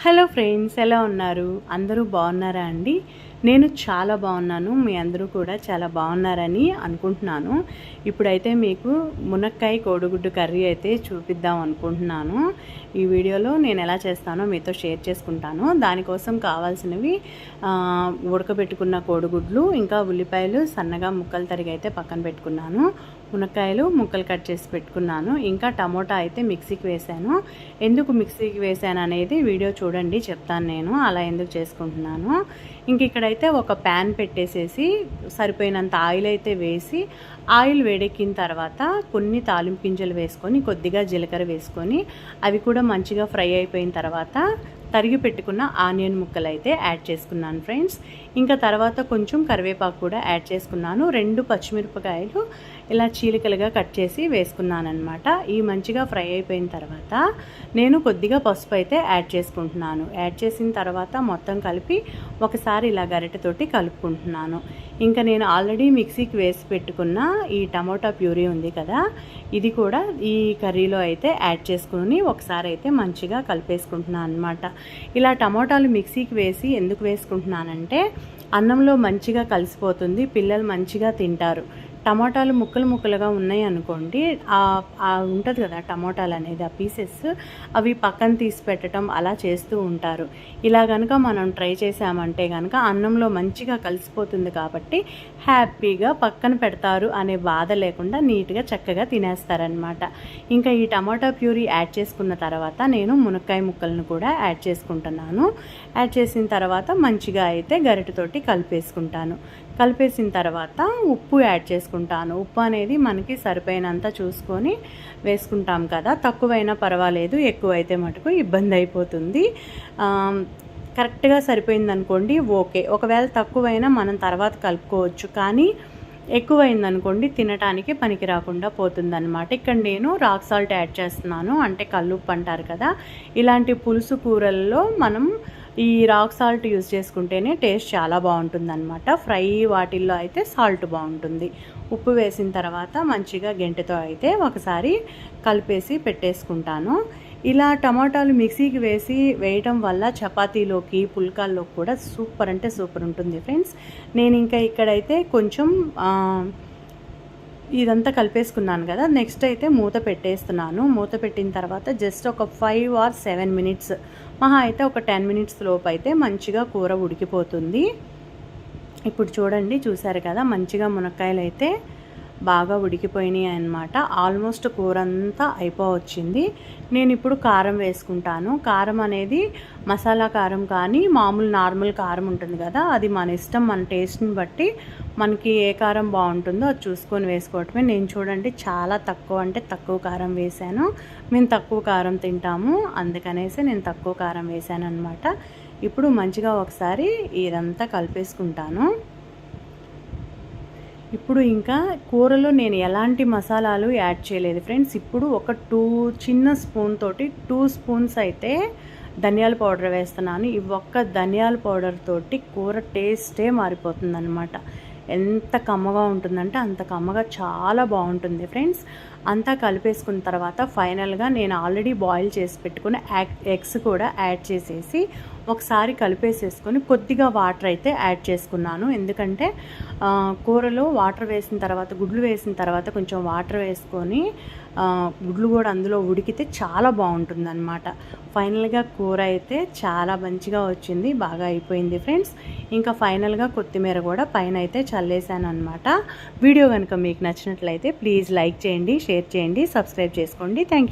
Hello friends ఎలా ఉన్నారు? అందరూ బాగున్నారా అండి? నేను చాలా బాగున్నాను మీ అందరూ కూడా చాలా బాగున్నారని అనుకుంటున్నాను. ఇప్పుడైతే మీకు మునక్కాయ కోడిగుడ్డు కర్రీ అయితే చూపిద్దాం అనుకుంటున్నాను. ఈ వీడియోలో నేను ఎలా చేస్తానో మీతో షేర్ చేసుకుంటాను. దానికోసం కావాల్సినవి ఉడకబెట్టుకున్న కోడిగుడ్లు ఇంకా ఉల్లిపాయలు సన్నగా ముక్కలు తరిగి అయితే పక్కన పెట్టుకున్నాను. మునక్కాయలు ముక్కలు కట్ చేసి పెట్టుకున్నాను. ఇంకా టమోటా అయితే మిక్సీకి వేశాను ఎందుకు మిక్సీకి వేశాను అనేది వీడియో చూడండి చెప్తాను నేను. అలా ఎందుకు చేసుకుంటున్నాను? ఇంక ఇక్కడైతే ఒక ప్యాన్ పెట్టేసేసి సరిపోయినంత ఆయిల్ అయితే వేసి ఆయిల్ వేడెక్కిన తర్వాత కొన్ని తాలింపు గింజలు వేసుకొని కొద్దిగా జీలకర్ర వేసుకొని అవి కూడా మంచిగా ఫ్రై అయిపోయిన తర్వాత తరిగి పెట్టుకున్న ఆనియన్ ముక్కలు అయితే యాడ్ చేసుకున్నాను ఫ్రెండ్స్. ఇంకా తర్వాత కొంచెం కరివేపాకు కూడా యాడ్ చేసుకున్నాను. రెండు పచ్చిమిరపకాయలు ఇలా చీలికలుగా కట్ చేసి వేసుకున్నాను అనమాట ఈ మంచిగా ఫ్రై అయిపోయిన తర్వాత నేను కొద్దిగా పసుపు అయితే యాడ్ చేసుకుంటున్నాను. యాడ్ చేసిన తర్వాత మొత్తం కలిపి ఒకసారి ఇలా గరిటెతోటి కలుపుకుంటున్నాను. ఇంకా నేను ఆల్రెడీ మిక్సీకి వేసి పెట్టుకున్న ఈ టమోటా ప్యూరీ ఉంది కదా ఇది కూడా ఈ కర్రీలో అయితే యాడ్ చేసుకుని ఒకసారి అయితే మంచిగా కలిపేసుకుంటున్నాను అనమాట ఇలా టమోటాలు మిక్సీకి వేసి ఎందుకు వేసుకుంటున్నానంటే అన్నంలో మంచిగా కలిసిపోతుంది పిల్లలు మంచిగా తింటారు. టమాటాలు ముక్కలు ముక్కలుగా ఉన్నాయి అనుకోండి ఉంటుంది కదా టమాటాలు అనేది ఆ పీసెస్ అవి పక్కన తీసి పెట్టడం అలా చేస్తూ ఉంటారు. ఇలా కనుక మనం ట్రై చేసామంటే కనుక అన్నంలో మంచిగా కలిసిపోతుంది కాబట్టి హ్యాపీగా పక్కన పెడతారు అనే బాధ లేకుండా నీట్గా చక్కగా తినేస్తారనమాట ఇంకా ఈ టమాటా ప్యూరీ యాడ్ చేసుకున్న తర్వాత నేను మునక్కాయ ముక్కలను కూడా యాడ్ చేసుకుంటున్నాను. యాడ్ చేసిన తర్వాత మంచిగా అయితే గరిటతోటి కలిపేసుకుంటాను. కలిపేసిన తర్వాత ఉప్పు యాడ్ చేసుకుంటాను. ఉప్పు అనేది మనకి సరిపోయినంత చూసుకొని వేసుకుంటాం కదా. తక్కువైనా పర్వాలేదు ఎక్కువైతే మటుకు ఇబ్బంది అయిపోతుంది. కరెక్ట్గా సరిపోయిందనుకోండి ఓకే. ఒకవేళ తక్కువైనా మనం తర్వాత కలుపుకోవచ్చు. కానీ ఎక్కువైందనుకోండి తినటానికి పనికి రాకుండా పోతుందన్నమాట. ఇక్కడ నేను రాక్ సాల్ట్ యాడ్ చేస్తున్నాను. అంటే కల్లుప్పు అంటారు కదా. ఇలాంటి పులుసు కూరల్లో మనం ఈ రాక్ సాల్ట్ యూజ్ చేసుకుంటేనే టేస్ట్ చాలా బాగుంటుంది అనమాట ఫ్రై వాటిల్లో అయితే సాల్ట్ బాగుంటుంది. ఉప్పు వేసిన తర్వాత మంచిగా గెంటతో అయితే ఒకసారి కలిపేసి పెట్టేసుకుంటాను. ఇలా టమాటాలు మిక్సీకి వేసి వేయటం వల్ల చపాతీలోకి పుల్కాల్లోకి కూడా సూపర్ అంటే సూపర్ ఉంటుంది ఫ్రెండ్స్. నేను ఇంకా ఇక్కడైతే కొంచెం ఇదంతా కలిపేసుకున్నాను కదా. నెక్స్ట్ అయితే మూత పెట్టేస్తున్నాను. మూత పెట్టిన తర్వాత జస్ట్ ఒక ఫైవ్ ఆర్ సెవెన్ మినిట్స్ మహా అయితే ఒక టెన్ మినిట్స్ లోపు అయితే మంచిగా కూర ఉడికిపోతుంది. ఇప్పుడు చూడండి చూసారు కదా మంచిగా మునక్కాయలు అయితే బాగా ఉడికిపోయినాయి అనమాట ఆల్మోస్ట్ కూర అంతా అయిపోవచ్చింది. నేను ఇప్పుడు కారం వేసుకుంటాను. కారం అనేది మసాలా కారం కానీ మామూలు నార్మల్ కారం ఉంటుంది కదా అది మన ఇష్టం మన టేస్ట్ని బట్టి మనకి ఏ కారం బాగుంటుందో అది చూసుకొని వేసుకోవటమే. నేను చూడండి చాలా తక్కువ అంటే తక్కువ కారం వేశాను. మేము తక్కువ కారం తింటాము. అందుకనేసి నేను తక్కువ కారం వేశాను అనమాట ఇప్పుడు మంచిగా ఒకసారి ఇదంతా కలిపేసుకుంటాను. ఇప్పుడు ఇంకా కూరలో నేను ఎలాంటి మసాలాలు యాడ్ చేయలేదు. ఫ్రెండ్స్ ఇప్పుడు ఒక టూ చిన్న స్పూన్ తోటి టూ స్పూన్స్ అయితే ధనియాల పౌడర్ వేస్తున్నాను. ఈ ఒక్క ధనియాల పౌడర్ తోటి కూర టేస్టే మారిపోతుందన్నమాట. ఎంత కమ్మగా ఉంటుందంటే అంత కమ్మగా చాలా బాగుంటుంది ఫ్రెండ్స్. అంతా కలిపేసుకున్న తర్వాత ఫైనల్గా నేను ఆల్రెడీ బాయిల్ చేసి పెట్టుకుని ఎగ్స్ కూడా యాడ్ చేసేసి ఒకసారి కలిపేసేసుకొని కొద్దిగా వాటర్ అయితే యాడ్ చేసుకున్నాను. ఎందుకంటే కూరలో వాటర్ వేసిన తర్వాత గుడ్లు వేసిన తర్వాత కొంచెం వాటర్ వేసుకొని గుడ్లు కూడా అందులో ఉడికితే చాలా బాగుంటుంది అనమాట ఫైనల్గా కూర అయితే చాలా మంచిగా వచ్చింది బాగా అయిపోయింది ఫ్రెండ్స్. ఇంకా ఫైనల్గా కొత్తిమీర కూడా పైన అయితే చల్లేసాను అనమాట వీడియో కనుక మీకు నచ్చినట్లయితే ప్లీజ్ లైక్ చేయండి షేర్ చేయండి సబ్స్క్రైబ్ చేసుకోండి. థ్యాంక్